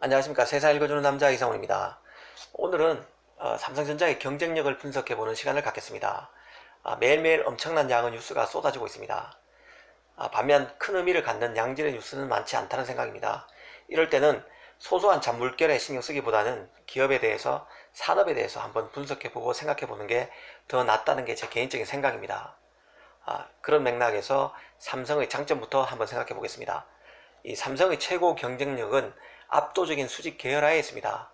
안녕하십니까. 세상 읽어주는 남자 이상훈입니다. 오늘은 어, 삼성전자의 경쟁력을 분석해보는 시간을 갖겠습니다. 아, 매일매일 엄청난 양의 뉴스가 쏟아지고 있습니다. 아, 반면 큰 의미를 갖는 양질의 뉴스는 많지 않다는 생각입니다. 이럴 때는 소소한 잔물결에 신경 쓰기보다는 기업에 대해서 산업에 대해서 한번 분석해보고 생각해보는 게 더 낫다는 게 제 개인적인 생각입니다. 아, 그런 맥락에서 삼성의 장점부터 한번 생각해 보겠습니다. 이 삼성의 최고 경쟁력은 압도적인 수직 계열화에 있습니다.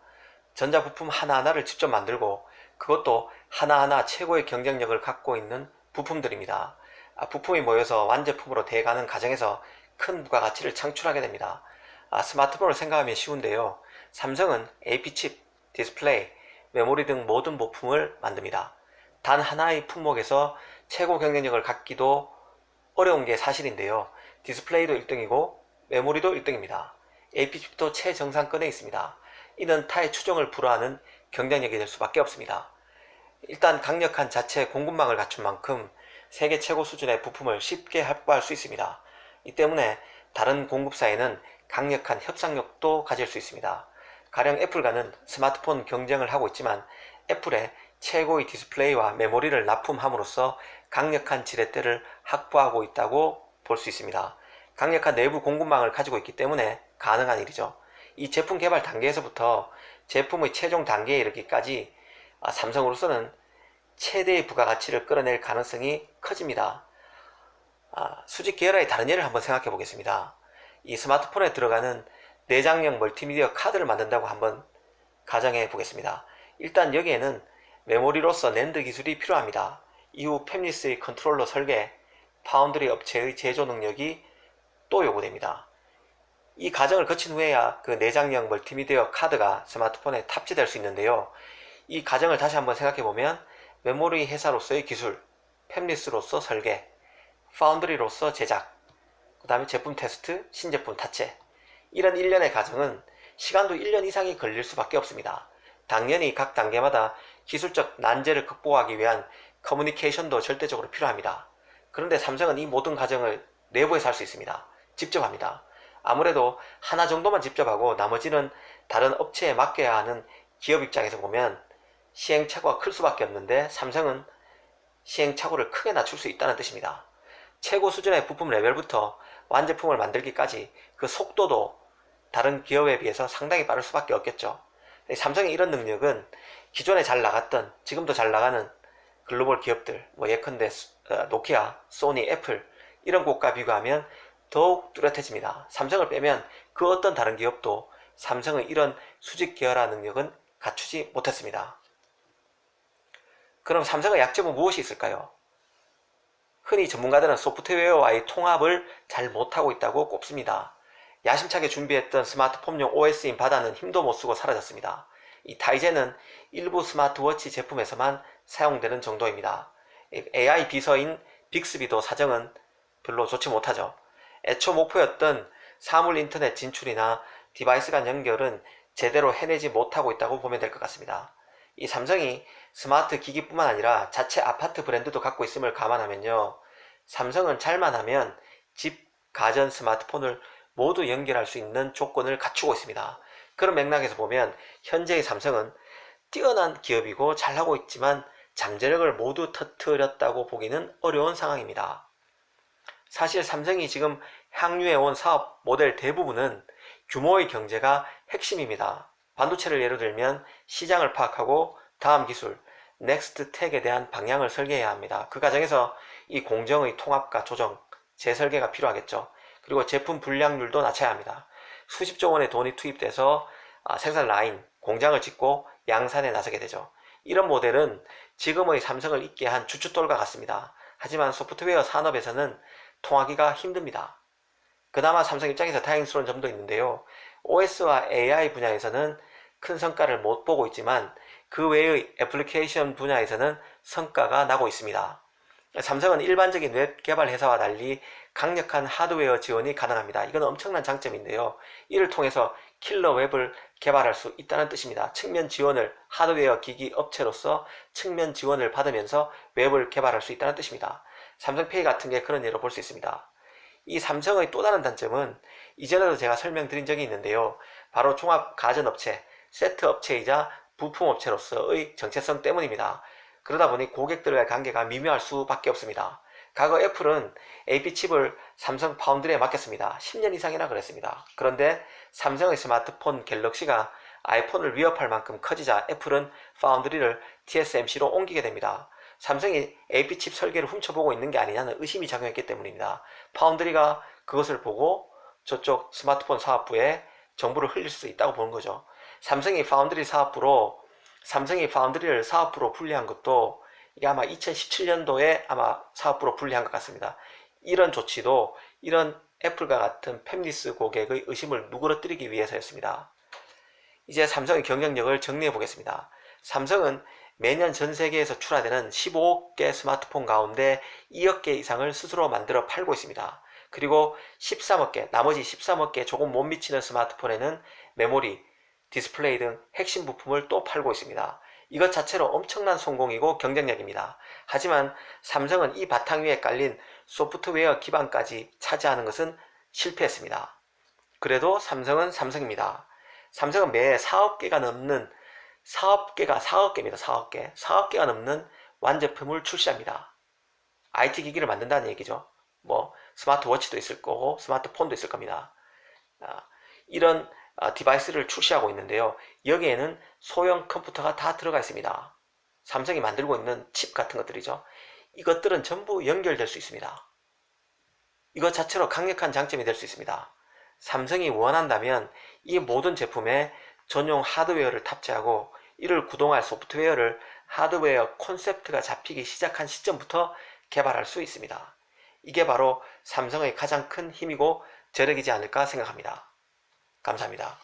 전자부품 하나하나를 직접 만들고 그것도 하나하나 최고의 경쟁력을 갖고 있는 부품들입니다. 아, 부품이 모여서 완제품으로 돼가는 과정에서 큰 부가가치를 창출하게 됩니다. 아, 스마트폰을 생각하면 쉬운데요. 삼성은 AP칩, 디스플레이, 메모리 등 모든 부품을 만듭니다. 단 하나의 품목에서 최고 경쟁력을 갖기도 어려운 게 사실인데요. 디스플레이도 1등이고 메모리도 1등입니다. AP칩도 최정상권에 있습니다. 이는 타의 추종을 불허하는 경쟁력이 될 수밖에 없습니다. 일단 강력한 자체 공급망을 갖춘 만큼 세계 최고 수준의 부품을 쉽게 확보할 수 있습니다. 이 때문에 다른 공급사에는 강력한 협상력도 가질 수 있습니다. 가령 애플과는 스마트폰 경쟁을 하고 있지만 애플의 최고의 디스플레이와 메모리를 납품함으로써 강력한 지렛대를 확보하고 있다고 볼 수 있습니다. 강력한 내부 공급망을 가지고 있기 때문에 가능한 일이죠. 이 제품 개발 단계에서부터 제품의 최종 단계에 이르기까지 아, 삼성으로서는 최대의 부가가치를 끌어낼 가능성이 커집니다. 아, 수직 계열화의 다른 예를 한번 생각해 보겠습니다. 이 스마트폰에 들어가는 내장형 멀티미디어 카드를 만든다고 한번 가정해 보겠습니다. 일단 여기에는 메모리로서 낸드 기술이 필요합니다. 이후 팹리스의 컨트롤러 설계, 파운드리 업체의 제조 능력이 또 요구됩니다. 이 과정을 거친 후에야 그 내장형 멀티미디어 카드가 스마트폰에 탑재될 수 있는데요. 이 과정을 다시 한번 생각해 보면 메모리 회사로서의 기술, 팹리스로서 설계, 파운드리로서 제작, 그 다음에 제품 테스트, 신제품 탑재 이런 일련의 과정은 시간도 1년 이상이 걸릴 수밖에 없습니다. 당연히 각 단계마다 기술적 난제를 극복하기 위한 커뮤니케이션도 절대적으로 필요합니다. 그런데 삼성은 이 모든 과정을 내부에서 할 수 있습니다. 직접 합니다. 아무래도 하나 정도만 직접 하고 나머지는 다른 업체에 맡겨야 하는 기업 입장에서 보면 시행착오가 클 수밖에 없는데 삼성은 시행착오를 크게 낮출 수 있다는 뜻입니다. 최고 수준의 부품 레벨부터 완제품을 만들기까지 그 속도도 다른 기업에 비해서 상당히 빠를 수밖에 없겠죠. 삼성의 이런 능력은 기존에 잘 나갔던 지금도 잘 나가는 글로벌 기업들 뭐 예컨대 어, 노키아, 소니, 애플 이런 곳과 비교하면 더욱 뚜렷해집니다. 삼성을 빼면 그 어떤 다른 기업도 삼성의 이런 수직 계열화 능력은 갖추지 못했습니다. 그럼 삼성의 약점은 무엇이 있을까요? 흔히 전문가들은 소프트웨어와의 통합을 잘 못하고 있다고 꼽습니다. 야심차게 준비했던 스마트폰용 OS인 바다는 힘도 못 쓰고 사라졌습니다. 이 타이젠은 일부 스마트워치 제품에서만 사용되는 정도입니다. AI 비서인 빅스비도 사정은 별로 좋지 못하죠. 애초 목표였던 사물 인터넷 진출이나 디바이스 간 연결은 제대로 해내지 못하고 있다고 보면 될 것 같습니다. 이 삼성이 스마트 기기뿐만 아니라 자체 아파트 브랜드도 갖고 있음을 감안하면요. 삼성은 잘만 하면 집, 가전, 스마트폰을 모두 연결할 수 있는 조건을 갖추고 있습니다. 그런 맥락에서 보면 현재의 삼성은 뛰어난 기업이고 잘하고 있지만 잠재력을 모두 터뜨렸다고 보기는 어려운 상황입니다. 사실 삼성이 지금 향유해온 사업 모델 대부분은 규모의 경제가 핵심입니다. 반도체를 예로 들면 시장을 파악하고 다음 기술, 넥스트 텍에 대한 방향을 설계해야 합니다. 그 과정에서 이 공정의 통합과 조정, 재설계가 필요하겠죠. 그리고 제품 불량률도 낮춰야 합니다. 수십조 원의 돈이 투입돼서 아, 생산 라인, 공장을 짓고 양산에 나서게 되죠. 이런 모델은 지금의 삼성을 잇게 한 주춧돌과 같습니다. 하지만 소프트웨어 산업에서는 통하기가 힘듭니다. 그나마 삼성 입장에서 다행스러운 점도 있는데요. OS와 AI 분야에서는 큰 성과를 못 보고 있지만 그 외의 애플리케이션 분야에서는 성과가 나고 있습니다. 삼성은 일반적인 웹 개발 회사와 달리 강력한 하드웨어 지원이 가능합니다. 이건 엄청난 장점인데요. 이를 통해서 킬러 웹을 개발할 수 있다는 뜻입니다. 측면 지원을 하드웨어 기기 업체로서 측면 지원을 받으면서 웹을 개발할 수 있다는 뜻입니다. 삼성페이 같은 게 그런 예로 볼 수 있습니다. 이 삼성의 또 다른 단점은 이전에도 제가 설명드린 적이 있는데요. 바로 종합 가전업체, 세트업체이자 부품업체로서의 정체성 때문입니다. 그러다 보니 고객들과의 관계가 미묘할 수밖에 없습니다. 과거 애플은 AP칩을 삼성 파운드리에 맡겼습니다. 10년 이상이나 그랬습니다. 그런데 삼성의 스마트폰 갤럭시가 아이폰을 위협할 만큼 커지자 애플은 파운드리를 TSMC로 옮기게 됩니다. 삼성이 AP칩 설계를 훔쳐보고 있는 게 아니냐는 의심이 작용했기 때문입니다. 파운드리가 그것을 보고 저쪽 스마트폰 사업부에 정보를 흘릴 수 있다고 보는 거죠. 삼성이 파운드리 사업부로 삼성이 파운드리를 사업부로 분리한 것도 이게 아마 2017년도에 아마 사업부로 분리한 것 같습니다. 이런 조치도 이런 애플과 같은 팹리스 고객의 의심을 누그러뜨리기 위해서였습니다. 이제 삼성의 경쟁력을 정리해 보겠습니다. 삼성은 매년 전 세계에서 출하되는 15억 개 스마트폰 가운데 2억 개 이상을 스스로 만들어 팔고 있습니다. 그리고 13억 개, 나머지 13억 개 조금 못 미치는 스마트폰에는 메모리, 디스플레이 등 핵심 부품을 또 팔고 있습니다. 이것 자체로 엄청난 성공이고 경쟁력입니다. 하지만 삼성은 이 바탕 위에 깔린 소프트웨어 기반까지 차지하는 것은 실패했습니다. 그래도 삼성은 삼성입니다. 삼성은 매 4억 개가 넘는 4억 개가 4억 개입니다. 4억 개. 4억 개가 넘는 완제품을 출시합니다. IT 기기를 만든다는 얘기죠. 뭐 스마트워치도 있을 거고 스마트폰도 있을 겁니다. 아, 이런 아, 디바이스를 출시하고 있는데요. 여기에는 소형 컴퓨터가 다 들어가 있습니다. 삼성이 만들고 있는 칩 같은 것들이죠. 이것들은 전부 연결될 수 있습니다. 이것 자체로 강력한 장점이 될 수 있습니다. 삼성이 원한다면 이 모든 제품에 전용 하드웨어를 탑재하고 이를 구동할 소프트웨어를 하드웨어 콘셉트가 잡히기 시작한 시점부터 개발할 수 있습니다. 이게 바로 삼성의 가장 큰 힘이고 저력이지 않을까 생각합니다. 감사합니다.